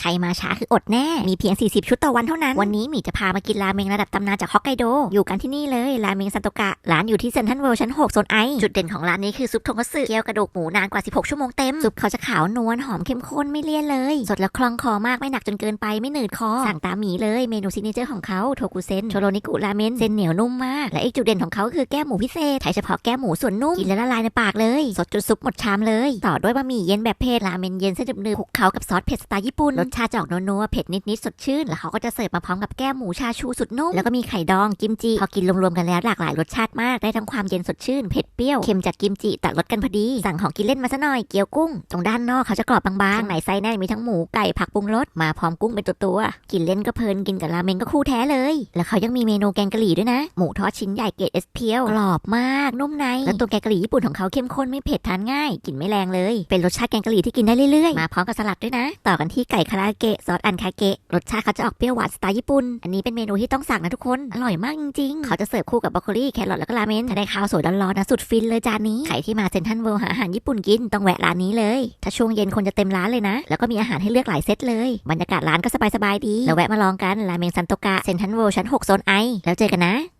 ใครมาช้าคืออดแน่ มีเพียง 40 ชุดต่อวันเท่านั้น วันนี้หมีจะพามากินราเมงระดับตำนานจากฮอกไกโด อยู่กันที่นี่เลย ราเมงซันโตกะ ร้านอยู่ที่เซนทรัลเวิลด์ชั้น 6 โซนไอ จุดเด่นของร้านนี้คือซุปทงคัตสึเกี๊ยวกระดูกหมูนานกว่า 16 ชั่วโมงเต็ม ซุปเขาจะขาวนวลหอมเข้มข้นไม่เลี่ยนเลย สดแล้วคล่องคอมากไม่หนักจนเกินไปไม่หนืดคอ สั่งตามหมีเลย เมนูซิกเนเจอร์ของเขาโทกุเซนโชโรนิกุราเมน เส้นเหนียวนุ่มมาก และอีกจุดเด่นของเขาคือแก้มหมูพิเศษใช้เฉพาะแก้มหมูส่วนนุ่ม กินแล้วละลายในปากเลย สดจนซุปหมดชามเลย ต่อด้วยบะหมี่เย็นแบบเผ็ดราเมนเย็นเส้นหนึบๆคลุกเคล้ากับซอสเผ็ดสไตล์ญี่ปุ่นรสชาจะออกนัวๆเผ็ดนิดๆสดชื่น แล้วเขาก็จะเสิร์ฟมาพร้อมกับแก้มหมูชาชูสุดนุ่ม แล้วก็มีไข่ดองกิมจิ พอกินรวมๆกันแล้วหลากหลายรสชาติมาก ได้ทั้งความเย็นสดชื่น เผ็ดเปรี้ยว เค็มจากกิมจิตัดรสกันพอดี สั่งของกินเล่นมาซะหน่อยเกี๊ยวกุ้ง ตรงด้านนอกเขาจะกรอบบางๆข้างในไส้แน่นมีทั้งหมูไก่ผักปรุงรส มาพร้อมกุ้งเป็นตัวๆ กินเล่นก็เพลินกินกับราเมงก็คู่แท้เลย แล้วเขายังมีเมนูแกงกะหรี่ด้วยนะ หมูทอดชิ้นใหญ่เกรดเอสเพียวกรอบมาก นุ่มใน แล้วตัวแกงกะหรี่ญี่ปุ่นของเขาเข้มข้นไม่เผ็ดทานง่าย กินไม่แรงเลย เป็นรสชาติแกงกะหรี่ที่กินได้เรื่อยๆ มาพร้อมกับสลัดด้วยนะ ต่อกันที่ไก่คาราเกะซอสอันคาเกะรสชาติเขาจะออกเปรี้ยวหวานสไตล์ญี่ปุ่น อันนี้เป็นเมนูที่ต้องสั่งนะทุกคน อร่อยมากจริงๆ เขาจะเสิร์ฟคู่กับบรอกโคลีแครอทแล้วก็ราเมนถ้าได้ข้าวสวยร้อนๆนะสุดฟินเลยจานนี้ใครที่มาเซ็นทรัลเวิลด์หาอาหารญี่ปุ่นกินต้องแวะร้านนี้เลย ถ้าช่วงเย็นคนจะเต็มร้านเลยนะ แล้วก็มีอาหารให้เลือกหลายเซตเลย บรรยากาศร้านก็สบายๆดี แล้วแวะมาลองกันราเมงซันโตกะเซ็นทรัลเวิลด์ชั้น 6 โซนไอแล้วเจอกันนะ